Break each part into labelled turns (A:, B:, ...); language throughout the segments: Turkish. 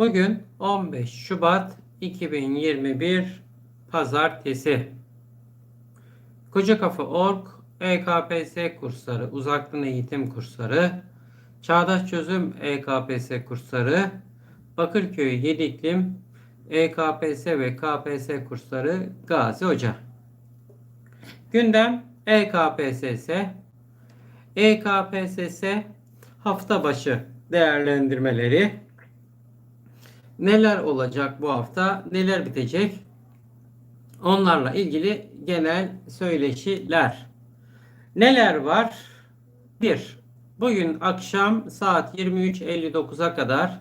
A: Bugün 15 Şubat 2021 Pazartesi. Koca Kafa Org EKPS kursları, uzaktan eğitim kursları, Çağdaş Çözüm EKPS kursları, Bakırköy Yedi İklim EKPS ve KPS kursları Gazi Hoca. Gündem EKPSS. EKPSS hafta başı değerlendirmeleri. Neler olacak bu hafta? Neler bitecek? Onlarla ilgili genel söyleşiler. Neler var? 1. Bugün akşam saat 23.59'a kadar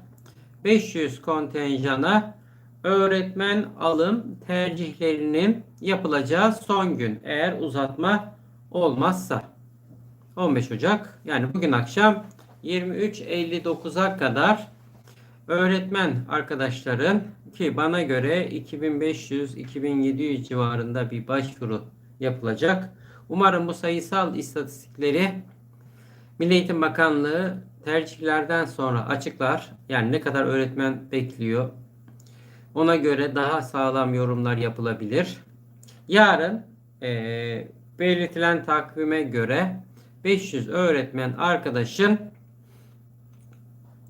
A: 500 kontenjana öğretmen alım tercihlerinin yapılacağı son gün eğer uzatma olmazsa 15 Ocak yani bugün akşam 23.59'a kadar öğretmen arkadaşların ki bana göre 2500-2700 civarında bir başvuru yapılacak. Umarım bu sayısal istatistikleri Milli Eğitim Bakanlığı tercihlerden sonra açıklar. Yani ne kadar öğretmen bekliyor. Ona göre daha sağlam yorumlar yapılabilir. Yarın eee, belirtilen takvime göre 500 öğretmen arkadaşın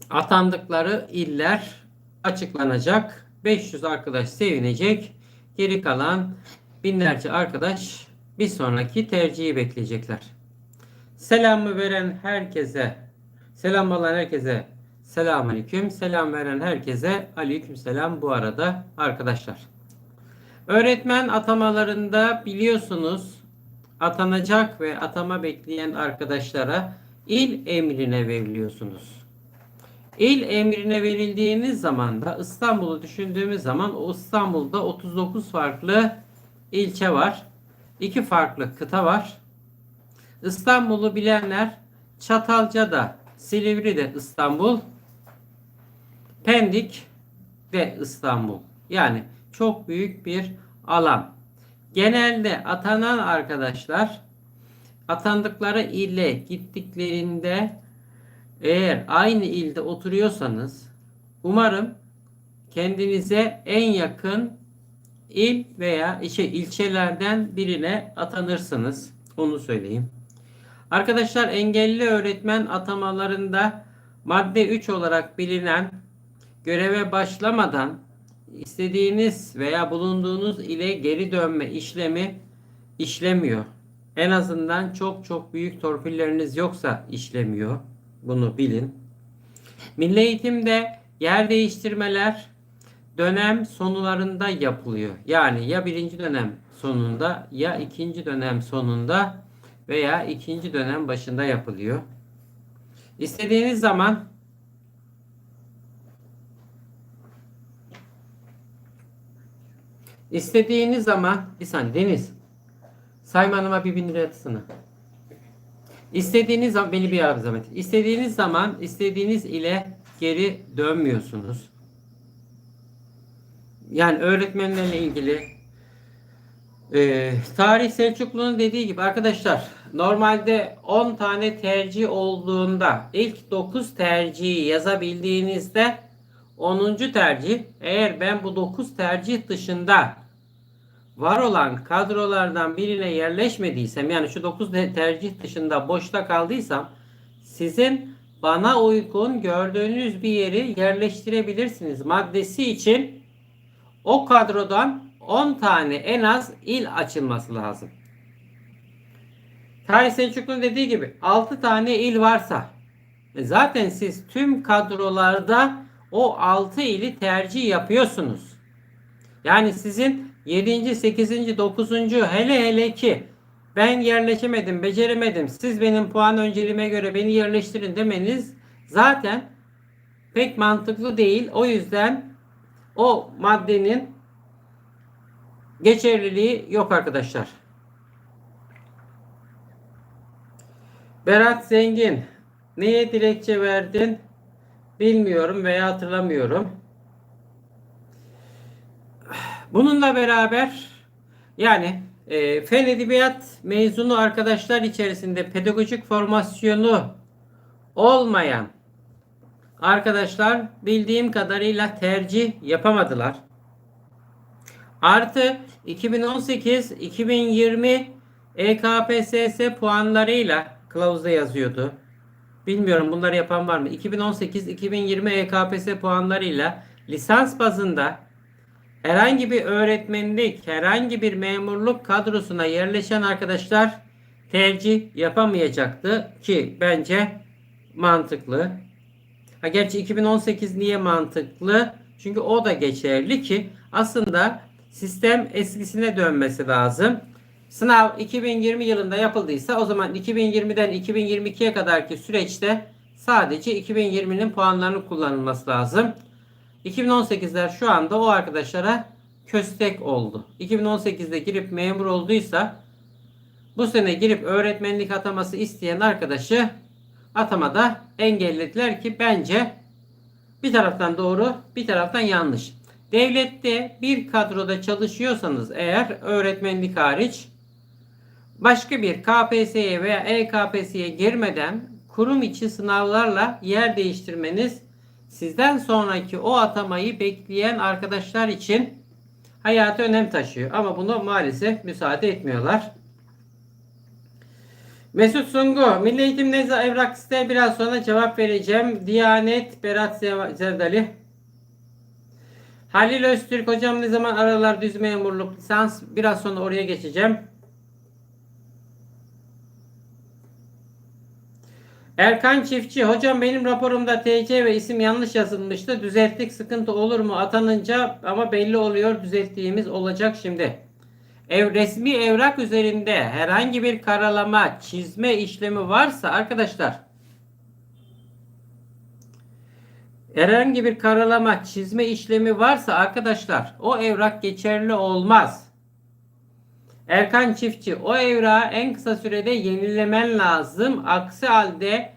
A: atandıkları iller açıklanacak. 500 arkadaş sevinecek. Geri kalan binlerce arkadaş bir sonraki tercihi bekleyecekler. Selamı veren herkese, selam alan herkese selamünaleyküm. Selam veren herkese aleyküm selam bu arada arkadaşlar. Öğretmen atamalarında biliyorsunuz atanacak ve atama bekleyen arkadaşlara il emrine veriliyorsunuz. İl emrine verildiğiniz zaman da İstanbul'u düşündüğümüz zaman o İstanbul'da 39 farklı ilçe var. 2 farklı kıta var. İstanbul'u bilenler Çatalca'da, Silivri'de İstanbul, Pendik de İstanbul. Yani çok büyük bir alan. Genelde atanan arkadaşlar atandıkları ile gittiklerinde eğer aynı ilde oturuyorsanız umarım kendinize en yakın il veya şey, ilçelerden birine atanırsınız. Onu söyleyeyim. Arkadaşlar engelli öğretmen atamalarında madde 3 olarak bilinen göreve başlamadan istediğiniz veya bulunduğunuz ile geri dönme işlemi işlemiyor. En azından çok çok büyük torpilleriniz yoksa işlemiyor. Bunu bilin. Milli eğitimde yer değiştirmeler dönem sonlarında yapılıyor. Yani ya birinci dönem sonunda ya ikinci dönem sonunda veya ikinci dönem başında yapılıyor. İstediğiniz zaman istediğiniz zaman bir saniye Deniz Sayma Hanım'a bir bin lira atsana. İstediğiniz zaman beni bir ara zahmet. İstediğiniz zaman istediğiniz ile geri dönmüyorsunuz. Yani öğretmenlerle ilgili e, tarih Selçuklu'nun dediği gibi arkadaşlar normalde 10 tane tercih olduğunda ilk 9 tercihi yazabildiğinizde 10. tercih eğer ben bu 9 tercih dışında var olan kadrolardan birine yerleşmediysem yani şu 9 tercih dışında boşta kaldıysam sizin bana uygun gördüğünüz bir yeri yerleştirebilirsiniz maddesi için o kadrodan 10 tane en az il açılması lazım. Tarih Selçuklu'nun dediği gibi 6 tane il varsa e zaten siz tüm kadrolarda o 6 ili tercih yapıyorsunuz. Yani sizin 7. 8. 9. hele hele ki ben yerleşemedim, beceremedim. Siz benim puan önceliğime göre beni yerleştirin demeniz zaten pek mantıklı değil. O yüzden o maddenin geçerliliği yok arkadaşlar. Berat Zengin neye dilekçe verdin bilmiyorum veya hatırlamıyorum. Bununla beraber yani e, fen edebiyat mezunu arkadaşlar içerisinde pedagojik formasyonu olmayan arkadaşlar bildiğim kadarıyla tercih yapamadılar. Artı 2018-2020 EKPSS puanlarıyla kılavuzda yazıyordu. Bilmiyorum bunları yapan var mı? 2018-2020 EKPS puanlarıyla lisans bazında herhangi bir öğretmenlik, herhangi bir memurluk kadrosuna yerleşen arkadaşlar tercih yapamayacaktı ki bence mantıklı. Ha gerçi 2018 niye mantıklı? Çünkü o da geçerli ki aslında sistem eskisine dönmesi lazım. Sınav 2020 yılında yapıldıysa o zaman 2020'den 2022'ye kadarki süreçte sadece 2020'nin puanlarının kullanılması lazım. 2018'ler şu anda o arkadaşlara köstek oldu. 2018'de girip memur olduysa bu sene girip öğretmenlik ataması isteyen arkadaşı atamada engellediler ki bence bir taraftan doğru bir taraftan yanlış. Devlette bir kadroda çalışıyorsanız eğer öğretmenlik hariç başka bir KPSS'ye veya EKPSS'ye girmeden kurum içi sınavlarla yer değiştirmeniz sizden sonraki o atamayı bekleyen arkadaşlar için hayatı önem taşıyor. Ama bunu maalesef müsaade etmiyorlar. Mesut Sungu, Milli Eğitim ne zaman evrak ister biraz sonra cevap vereceğim. Diyanet, Berat Zerdali. Halil Öztürk hocam ne zaman aralar düz memurluk lisans biraz sonra oraya geçeceğim. Erkan Çiftçi hocam benim raporumda TC ve isim yanlış yazılmıştı. Düzelttik sıkıntı olur mu atanınca ama belli oluyor düzelttiğimiz olacak şimdi. Ev, resmi evrak üzerinde herhangi bir karalama, çizme işlemi varsa arkadaşlar herhangi bir karalama, çizme işlemi varsa arkadaşlar o evrak geçerli olmaz. Erkan Çiftçi o evrağı en kısa sürede yenilemen lazım. Aksi halde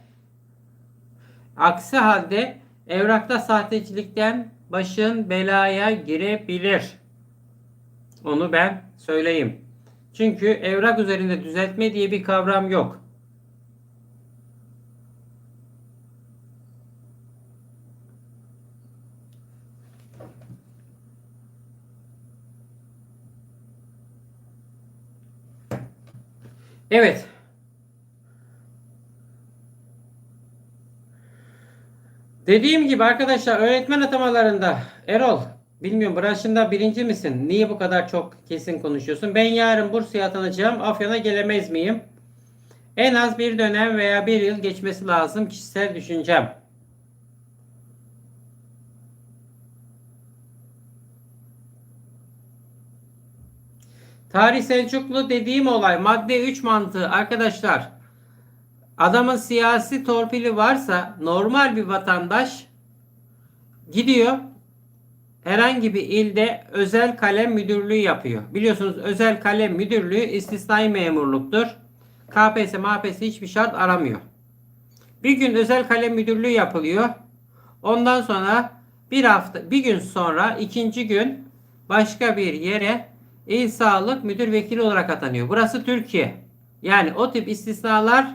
A: aksi halde evrakta sahtecilikten başın belaya girebilir. Onu ben söyleyeyim. Çünkü evrak üzerinde düzeltme diye bir kavram yok. Evet. Dediğim gibi arkadaşlar öğretmen atamalarında Erol bilmiyorum branşında birinci misin? Niye bu kadar çok kesin konuşuyorsun? Ben yarın Bursa'ya atanacağım. Afyon'a gelemez miyim? En az bir dönem veya bir yıl geçmesi lazım kişisel düşüncem. Tarih Selçuklu dediğim olay madde 3 mantığı arkadaşlar. Adamın siyasi torpili varsa normal bir vatandaş gidiyor herhangi bir ilde özel kalem müdürlüğü yapıyor. Biliyorsunuz özel kalem müdürlüğü istisnai memurluktur. KPSS, MAPS hiçbir şart aramıyor. Bir gün özel kalem müdürlüğü yapılıyor. Ondan sonra bir hafta, bir gün sonra ikinci gün başka bir yere İl Sağlık Müdür Vekili olarak atanıyor. Burası Türkiye. Yani o tip istisnalar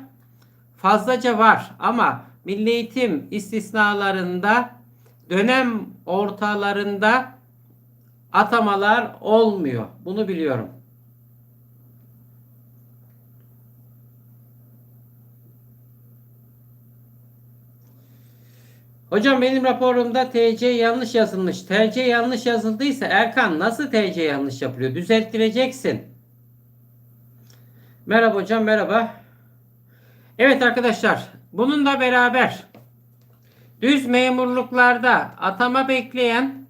A: fazlaca var ama milli eğitim istisnalarında dönem ortalarında atamalar olmuyor. Bunu biliyorum. Hocam benim raporumda TC yanlış yazılmış. TC yanlış yazıldıysa Erkan nasıl TC yanlış yapılıyor? Düzelttireceksin. Merhaba hocam merhaba. Evet arkadaşlar bununla beraber düz memurluklarda atama bekleyen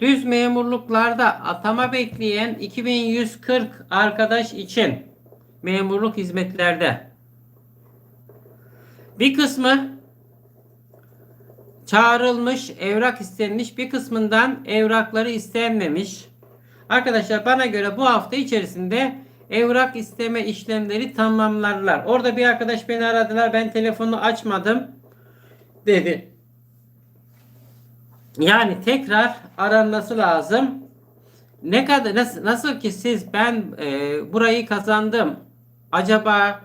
A: düz memurluklarda atama bekleyen 2140 arkadaş için memurluk hizmetlerde bir kısmı çağrılmış, evrak istenmiş, bir kısmından evrakları istenmemiş. Arkadaşlar bana göre bu hafta içerisinde evrak isteme işlemleri tamamlarlar. Orada bir arkadaş beni aradılar. Ben telefonu açmadım dedi. Yani tekrar aranması lazım. Ne kadar nasıl, nasıl ki siz ben e, burayı kazandım. Acaba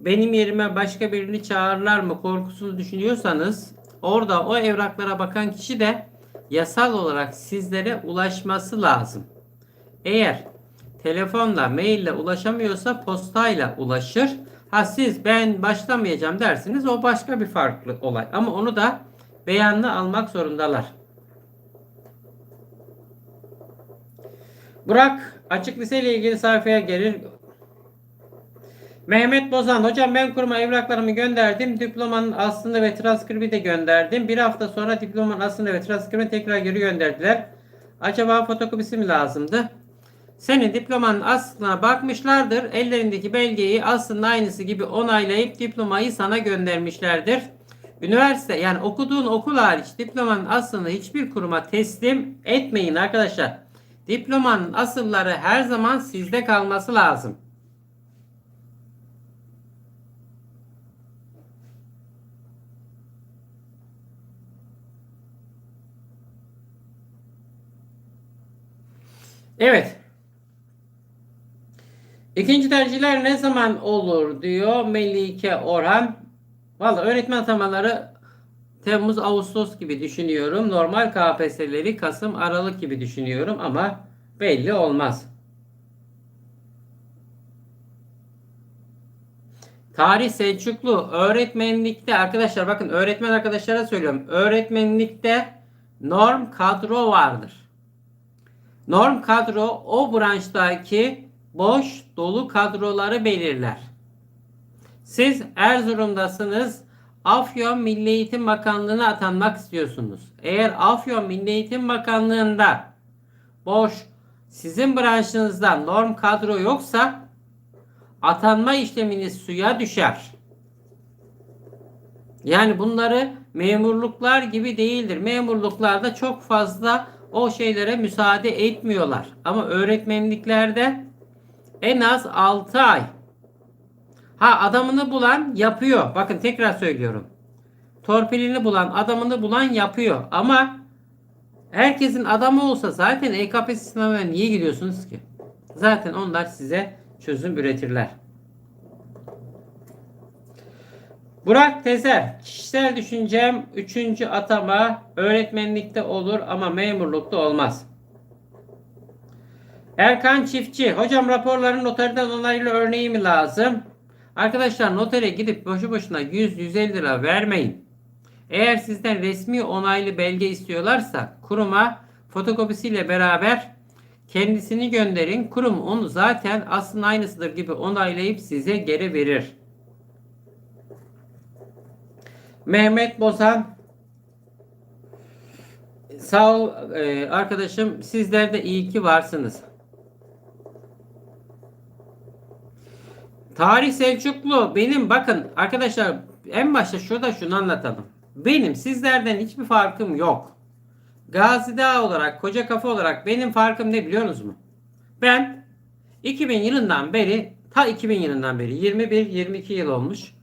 A: benim yerime başka birini çağırırlar mı korkusunu düşünüyorsanız orada o evraklara bakan kişi de yasal olarak sizlere ulaşması lazım. Eğer telefonla, maille ulaşamıyorsa postayla ulaşır. Ha siz ben başlamayacağım dersiniz o başka bir farklı olay. Ama onu da beyanlı almak zorundalar. Burak açık lise ile ilgili sayfaya gelir. Mehmet Bozan hocam ben kuruma evraklarımı gönderdim. Diplomanın aslını ve transkribi de gönderdim. Bir hafta sonra diplomanın aslını ve transkribini tekrar geri gönderdiler. Acaba fotokopisi mi lazımdı? Senin diplomanın aslına bakmışlardır. Ellerindeki belgeyi aslında aynısı gibi onaylayıp diplomayı sana göndermişlerdir. Üniversite yani okuduğun okul hariç diplomanın aslını hiçbir kuruma teslim etmeyin arkadaşlar. Diplomanın asılları her zaman sizde kalması lazım. Evet. İkinci tercihler ne zaman olur diyor Melike Orhan. Valla öğretmen atamaları Temmuz Ağustos gibi düşünüyorum. Normal KPSS'leri Kasım Aralık gibi düşünüyorum ama belli olmaz. Tarih Selçuklu öğretmenlikte arkadaşlar bakın öğretmen arkadaşlara söylüyorum. Öğretmenlikte norm kadro vardır. Norm kadro o branştaki boş dolu kadroları belirler. Siz Erzurum'dasınız. Afyon Milli Eğitim Bakanlığı'na atanmak istiyorsunuz. Eğer Afyon Milli Eğitim Bakanlığı'nda boş sizin branşınızda norm kadro yoksa atanma işleminiz suya düşer. Yani bunları memurluklar gibi değildir. Memurluklarda çok fazla o şeylere müsaade etmiyorlar. Ama öğretmenliklerde en az 6 ay. Ha adamını bulan yapıyor. Bakın tekrar söylüyorum. Torpilini bulan, adamını bulan yapıyor. Ama herkesin adamı olsa zaten EKPS sınavına niye gidiyorsunuz ki? Zaten onlar size çözüm üretirler. Burak Tezer, kişisel düşüncem 3. atama öğretmenlikte olur ama memurlukta olmaz. Erkan Çiftçi, hocam raporların noterden onaylı örneği mi lazım? Arkadaşlar notere gidip boşu boşuna 100-150 lira vermeyin. Eğer sizden resmi onaylı belge istiyorlarsa kuruma fotokopisiyle beraber kendisini gönderin. Kurum onu zaten aslında aynısıdır gibi onaylayıp size geri verir. Mehmet Bozan Sağ ol e, arkadaşım. Sizler de iyi ki varsınız. Tarih Selçuklu benim bakın arkadaşlar en başta şurada şunu anlatalım. Benim sizlerden hiçbir farkım yok. Gazi Dağ olarak, koca kafa olarak benim farkım ne biliyor musunuz mu? Ben 2000 yılından beri, ta 2000 yılından beri 21-22 yıl olmuş.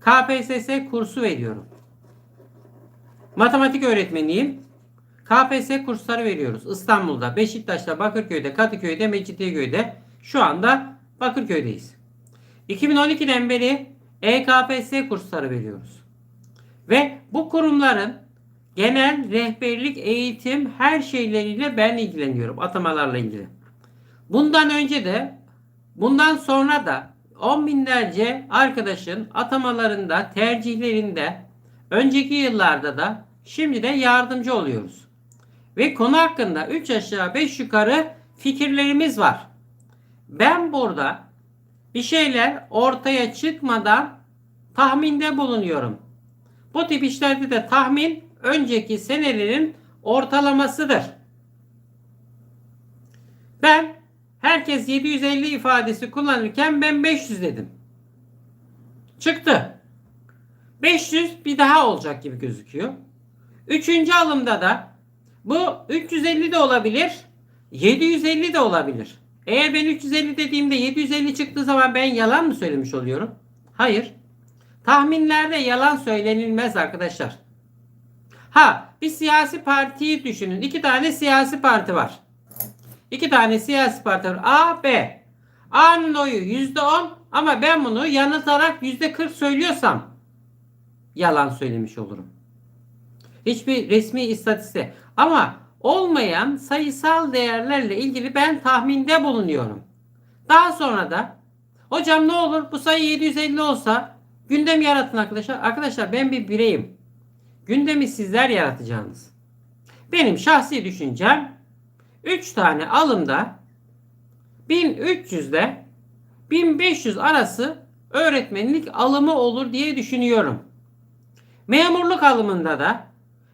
A: KPSS kursu veriyorum. Matematik öğretmeniyim. KPSS kursları veriyoruz. İstanbul'da, Beşiktaş'ta, Bakırköy'de, Kadıköy'de, Mecidiyeköy'de. Şu anda Bakırköy'deyiz. 2012'den beri EKPS kursları veriyoruz. Ve bu kurumların genel rehberlik, eğitim her şeyleriyle ben ilgileniyorum. Atamalarla ilgili. Bundan önce de bundan sonra da on binlerce arkadaşın atamalarında, tercihlerinde önceki yıllarda da şimdi de yardımcı oluyoruz. Ve konu hakkında 3 aşağı 5 yukarı fikirlerimiz var. Ben burada bir şeyler ortaya çıkmadan tahminde bulunuyorum. Bu tip işlerde de tahmin önceki senelerin ortalamasıdır. Ben herkes 750 ifadesi kullanırken ben 500 dedim. Çıktı. 500 bir daha olacak gibi gözüküyor. Üçüncü alımda da bu 350 de olabilir, 750 de olabilir. Eğer ben 350 dediğimde 750 çıktığı zaman ben yalan mı söylemiş oluyorum? Hayır. Tahminlerde yalan söylenilmez arkadaşlar. Ha bir siyasi partiyi düşünün. İki tane siyasi parti var. İki tane siyasi parti var. A, B. A'nın oyu %10, ama ben bunu yanıltarak %40 söylüyorsam yalan söylemiş olurum. Hiçbir resmi istatistik. Ama olmayan sayısal değerlerle ilgili ben tahminde bulunuyorum. Daha sonra da hocam ne olur bu sayı 750 olsa gündem yaratın arkadaşlar. Arkadaşlar ben bir bireyim. Gündemi sizler yaratacaksınız. Benim şahsi düşüncem 3 tane alımda 1300 ile 1500 arası öğretmenlik alımı olur diye düşünüyorum. Memurluk alımında da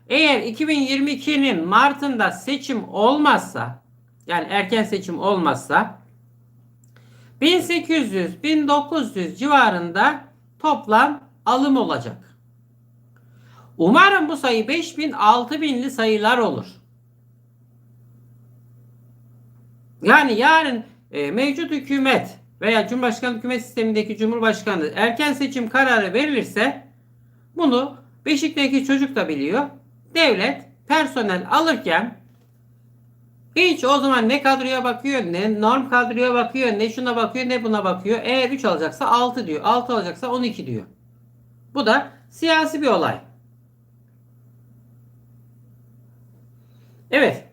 A: eğer 2022'nin Mart'ında seçim olmazsa yani erken seçim olmazsa 1800-1900 civarında toplam alım olacak. Umarım bu sayı 5000 6000'li sayılar olur. Yani yarın e, mevcut hükümet veya Cumhurbaşkanı hükümet sistemindeki Cumhurbaşkanı erken seçim kararı verilirse bunu Beşik'teki çocuk da biliyor. Devlet personel alırken hiç o zaman ne kadroya bakıyor, ne norm kadroya bakıyor, ne şuna bakıyor, ne buna bakıyor. Eğer 3 alacaksa 6 diyor. 6 alacaksa 12 diyor. Bu da siyasi bir olay. Evet.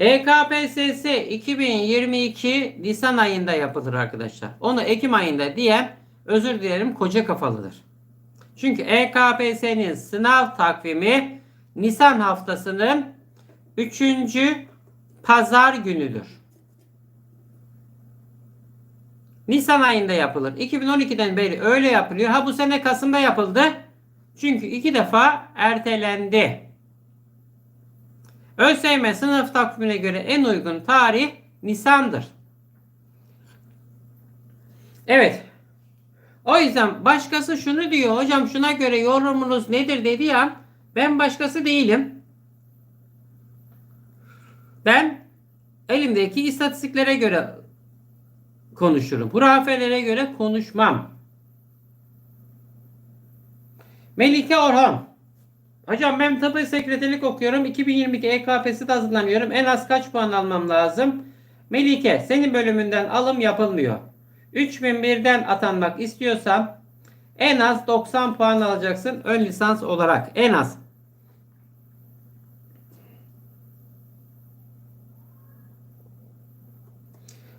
A: EKPSS 2022 Nisan ayında yapılır arkadaşlar. Onu Ekim ayında diyen özür dilerim koca kafalıdır. Çünkü E EKPSS'nin sınav takvimi Nisan haftasının 3. pazar günüdür. Nisan ayında yapılır. 2012'den beri öyle yapılıyor. Ha bu sene Kasım'da yapıldı. Çünkü iki defa ertelendi. ÖSYM sınıf takvimine göre en uygun tarih Nisan'dır. Evet. O yüzden başkası şunu diyor. Hocam şuna göre yorumunuz nedir dediği an ben başkası değilim. Ben elimdeki istatistiklere göre konuşurum. Hurafelere göre konuşmam. Melike Orhan. Hocam ben tıbbi sekreterlik okuyorum. 2022 EKP'si de hazırlanıyorum. En az kaç puan almam lazım? Melike senin bölümünden alım yapılmıyor. 3001'den atanmak istiyorsan en az 90 puan alacaksın ön lisans olarak. En az.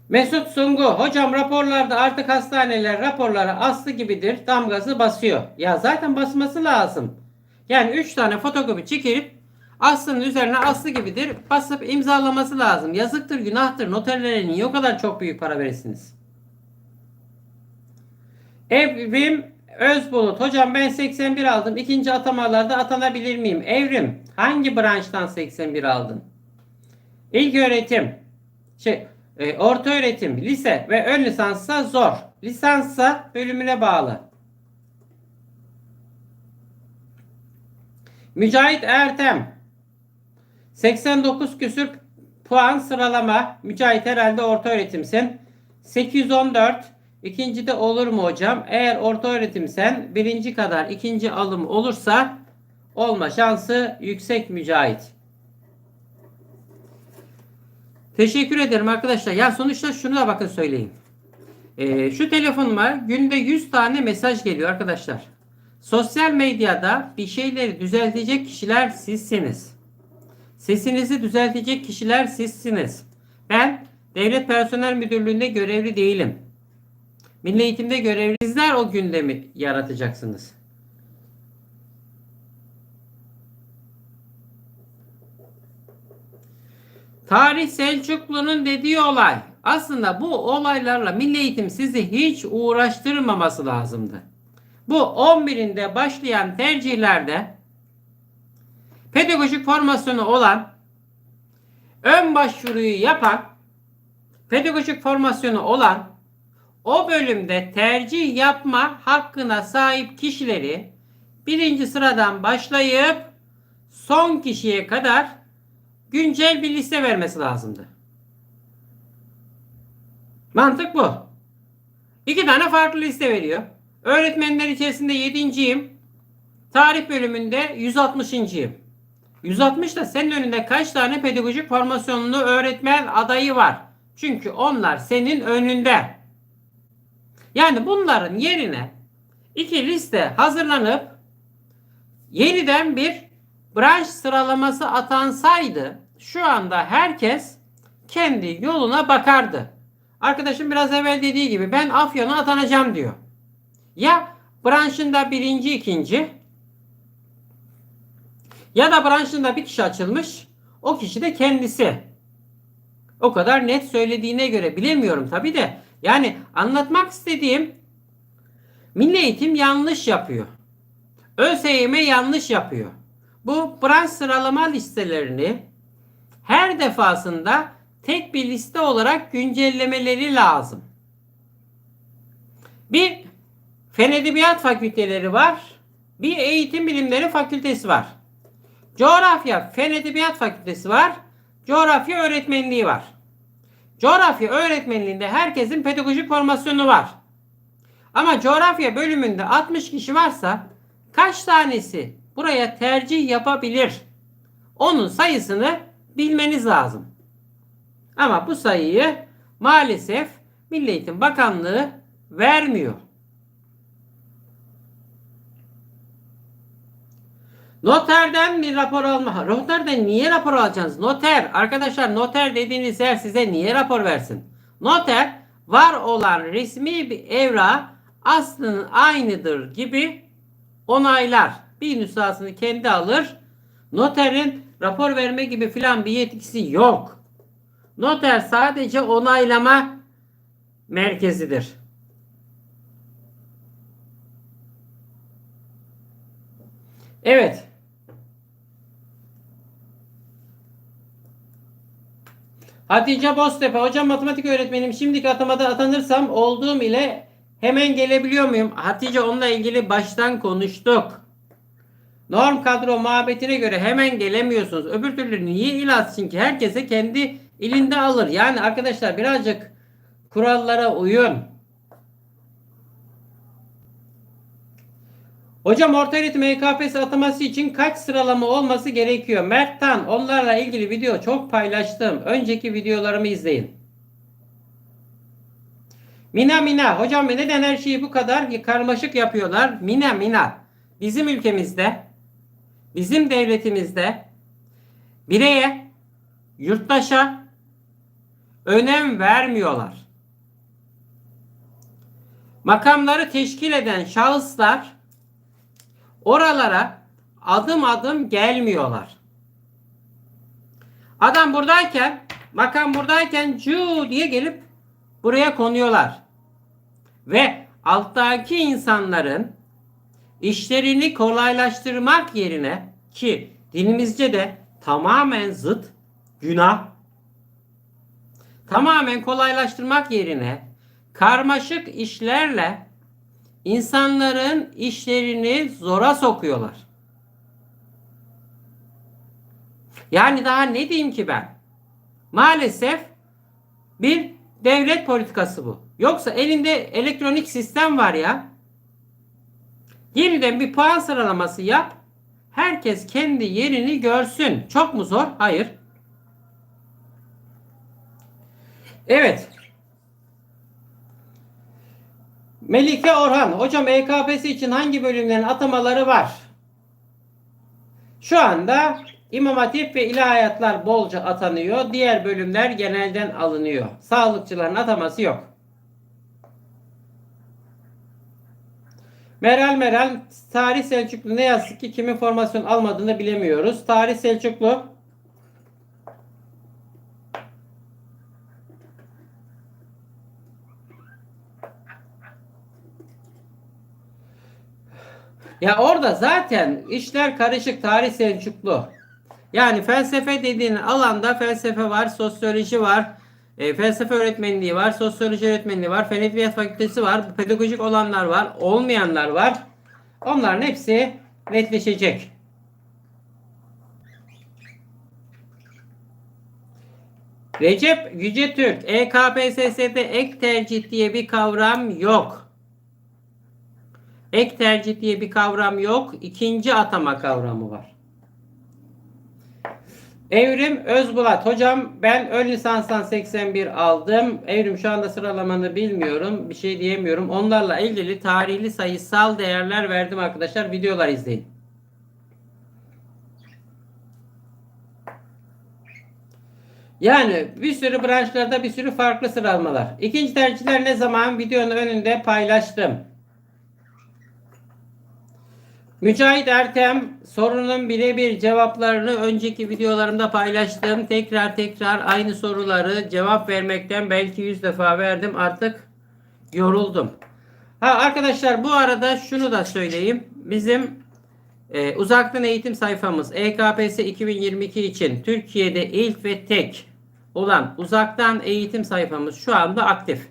A: Mesut Sungu, hocam raporlarda artık hastaneler raporlara aslı gibidir, damgası basıyor. Ya zaten basması lazım. Yani 3 tane fotokopi çekilip aslının üzerine aslı gibidir basıp imzalaması lazım. Yazıktır, günahtır. Noterlere niye o kadar çok büyük para verirsiniz? Evrim Özbulut. Hocam ben 81 aldım. İkinci atamalarda atanabilir miyim? Evrim. Hangi branştan 81 aldın? İlk öğretim. Şey, e, orta öğretim, lise ve ön lisanssa zor. Lisanssa bölümüne bağlı. Mücahit Ertem. 89 küsür puan sıralama. Mücahit herhalde orta öğretimsin. 814. İkinci de olur mu hocam? Eğer orta öğretimsen birinci kadar ikinci alım olursa olma şansı yüksek Mücahit. Teşekkür ederim arkadaşlar. Ya sonuçta şunu da bakın söyleyeyim. Ee, şu telefonuma günde 100 tane mesaj geliyor arkadaşlar. Sosyal medyada bir şeyleri düzeltecek kişiler sizsiniz. Sesinizi düzeltecek kişiler sizsiniz. Ben Devlet Personel Müdürlüğü'nde görevli değilim. Milli Eğitim'de görevli. Sizler o gündemi yaratacaksınız. Tarih Selçuklu'nun dediği olay. Aslında bu olaylarla Milli Eğitim sizi hiç uğraştırmaması lazımdı. Bu 11'inde başlayan tercihlerde pedagojik formasyonu olan ön başvuruyu yapan pedagojik formasyonu olan o bölümde tercih yapma hakkına sahip kişileri birinci sıradan başlayıp son kişiye kadar güncel bir liste vermesi lazımdı. Mantık bu. İki tane farklı liste veriyor. Öğretmenler içerisinde 7.yim. Tarih bölümünde 160.yim. 160 da senin önünde kaç tane pedagojik formasyonlu öğretmen adayı var? Çünkü onlar senin önünde. Yani bunların yerine iki liste hazırlanıp yeniden bir branş sıralaması atansaydı şu anda herkes kendi yoluna bakardı. Arkadaşım biraz evvel dediği gibi ben Afyon'a atanacağım diyor. Ya branşında birinci, ikinci ya da branşında bir kişi açılmış. O kişi de kendisi. O kadar net söylediğine göre bilemiyorum tabi de. Yani anlatmak istediğim Milli Eğitim yanlış yapıyor. ÖSYM yanlış yapıyor. Bu branş sıralama listelerini her defasında tek bir liste olarak güncellemeleri lazım. Bir Fen Edebiyat Fakülteleri var. Bir Eğitim Bilimleri Fakültesi var. Coğrafya Fen Edebiyat Fakültesi var. Coğrafya öğretmenliği var. Coğrafya öğretmenliğinde herkesin pedagojik formasyonu var. Ama coğrafya bölümünde 60 kişi varsa kaç tanesi buraya tercih yapabilir? Onun sayısını bilmeniz lazım. Ama bu sayıyı maalesef Milli Eğitim Bakanlığı vermiyor. Noterden bir rapor alma. Noterden niye rapor alacaksınız? Noter arkadaşlar noter dediğiniz yer size niye rapor versin? Noter var olan resmi bir evra aslının aynıdır gibi onaylar. Bir nüshasını kendi alır. Noterin rapor verme gibi filan bir yetkisi yok. Noter sadece onaylama merkezidir. Evet. Hatice Boztepe. Hocam matematik öğretmenim. Şimdiki atamada atanırsam olduğum ile hemen gelebiliyor muyum? Hatice onunla ilgili baştan konuştuk. Norm kadro muhabbetine göre hemen gelemiyorsunuz. Öbür türlü niye il atsın ki? Herkese kendi ilinde alır. Yani arkadaşlar birazcık kurallara uyun. Hocam orta öğretim EKPS ataması için kaç sıralama olması gerekiyor? Mert Tan onlarla ilgili video çok paylaştım. Önceki videolarımı izleyin. Mina Mina hocam neden her şeyi bu kadar karmaşık yapıyorlar? Mina Mina bizim ülkemizde bizim devletimizde bireye yurttaşa önem vermiyorlar. Makamları teşkil eden şahıslar oralara adım adım gelmiyorlar. Adam buradayken, makam buradayken cu diye gelip buraya konuyorlar. Ve alttaki insanların işlerini kolaylaştırmak yerine ki dinimizce de tamamen zıt günah tamamen kolaylaştırmak yerine karmaşık işlerle insanların işlerini zora sokuyorlar. Yani daha ne diyeyim ki ben? Maalesef bir devlet politikası bu. Yoksa elinde elektronik sistem var ya. Yeniden bir puan sıralaması yap. Herkes kendi yerini görsün. Çok mu zor? Hayır. Evet. Melike Orhan. Hocam EKPS için hangi bölümlerin atamaları var? Şu anda İmam Hatip ve ilahiyatlar bolca atanıyor. Diğer bölümler genelden alınıyor. Sağlıkçıların ataması yok. Meral Meral Tarih Selçuklu ne yazık ki kimin formasyon almadığını bilemiyoruz. Tarih Selçuklu Ya orada zaten işler karışık tarih Selçuklu. Yani felsefe dediğin alanda felsefe var, sosyoloji var, e, felsefe öğretmenliği var, sosyoloji öğretmenliği var, fen edebiyat fakültesi var, pedagojik olanlar var, olmayanlar var. Onların hepsi netleşecek. Recep Yüce Türk, EKPSS'de ek tercih diye bir kavram yok. Ek tercih diye bir kavram yok. İkinci atama kavramı var. Evrim Özbulat. Hocam ben ön lisanstan 81 aldım. Evrim şu anda sıralamanı bilmiyorum. Bir şey diyemiyorum. Onlarla ilgili tarihli sayısal değerler verdim arkadaşlar. Videolar izleyin. Yani bir sürü branşlarda bir sürü farklı sıralamalar. İkinci tercihler ne zaman videonun önünde paylaştım. Mücahit Ertem sorunun birebir cevaplarını önceki videolarımda paylaştım. Tekrar tekrar aynı soruları cevap vermekten belki yüz defa verdim. Artık yoruldum. Ha arkadaşlar bu arada şunu da söyleyeyim. Bizim e, uzaktan eğitim sayfamız EKPS 2022 için Türkiye'de ilk ve tek olan uzaktan eğitim sayfamız şu anda aktif.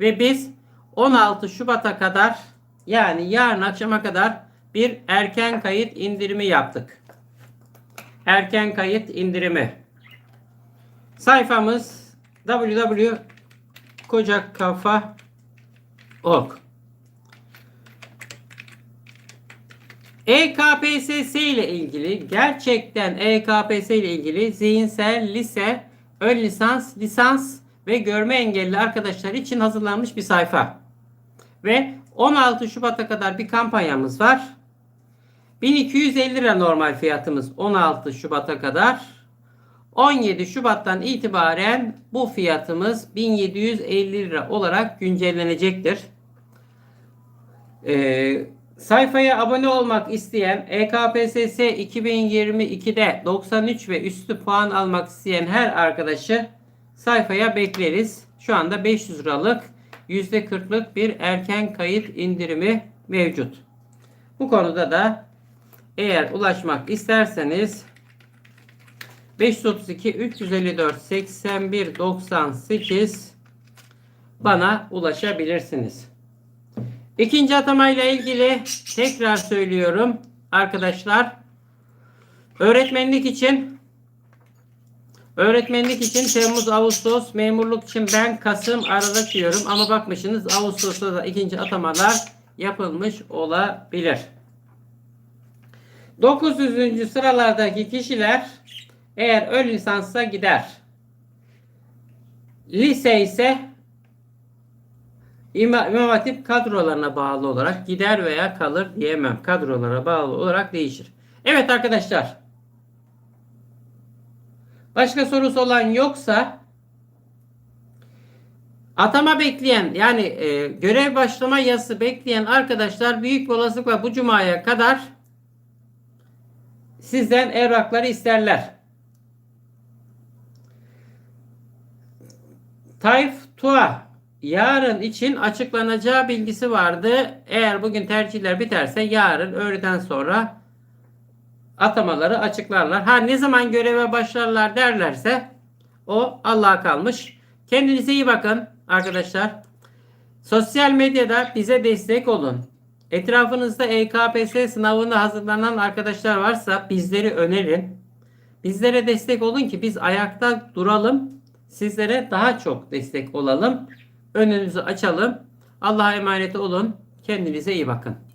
A: Ve biz 16 Şubat'a kadar yani yarın akşama kadar bir erken kayıt indirimi yaptık. Erken kayıt indirimi. Sayfamız www.kocakkafa.org EKPSS ile ilgili gerçekten EKPS ile ilgili zihinsel lise, ön lisans, lisans ve görme engelli arkadaşlar için hazırlanmış bir sayfa. Ve 16 Şubat'a kadar bir kampanyamız var. 1250 lira normal fiyatımız 16 Şubat'a kadar. 17 Şubat'tan itibaren bu fiyatımız 1750 lira olarak güncellenecektir. Ee, sayfaya abone olmak isteyen EKPSS 2022'de 93 ve üstü puan almak isteyen her arkadaşı sayfaya bekleriz. Şu anda 500 liralık %40'lık bir erken kayıt indirimi mevcut. Bu konuda da eğer ulaşmak isterseniz 532 354 81 98 bana ulaşabilirsiniz. İkinci atamayla ilgili tekrar söylüyorum arkadaşlar. Öğretmenlik için Öğretmenlik için Temmuz, Ağustos, memurluk için ben Kasım, Aralık diyorum. Ama bakmışsınız Ağustos'ta da ikinci atamalar yapılmış olabilir. 900. sıralardaki kişiler eğer ön lisansa gider. Lise ise İmam, Hatip kadrolarına bağlı olarak gider veya kalır diyemem. Kadrolara bağlı olarak değişir. Evet arkadaşlar. Başka sorusu olan yoksa atama bekleyen yani e, görev başlama yazısı bekleyen arkadaşlar büyük olasılıkla bu cumaya kadar sizden evrakları isterler. Tayf Tua yarın için açıklanacağı bilgisi vardı. Eğer bugün tercihler biterse yarın öğleden sonra atamaları açıklarlar. Ha ne zaman göreve başlarlar derlerse o Allah'a kalmış. Kendinize iyi bakın arkadaşlar. Sosyal medyada bize destek olun. Etrafınızda EKPS sınavına hazırlanan arkadaşlar varsa bizleri önerin. Bizlere destek olun ki biz ayakta duralım. Sizlere daha çok destek olalım. Önünüzü açalım. Allah'a emanet olun. Kendinize iyi bakın.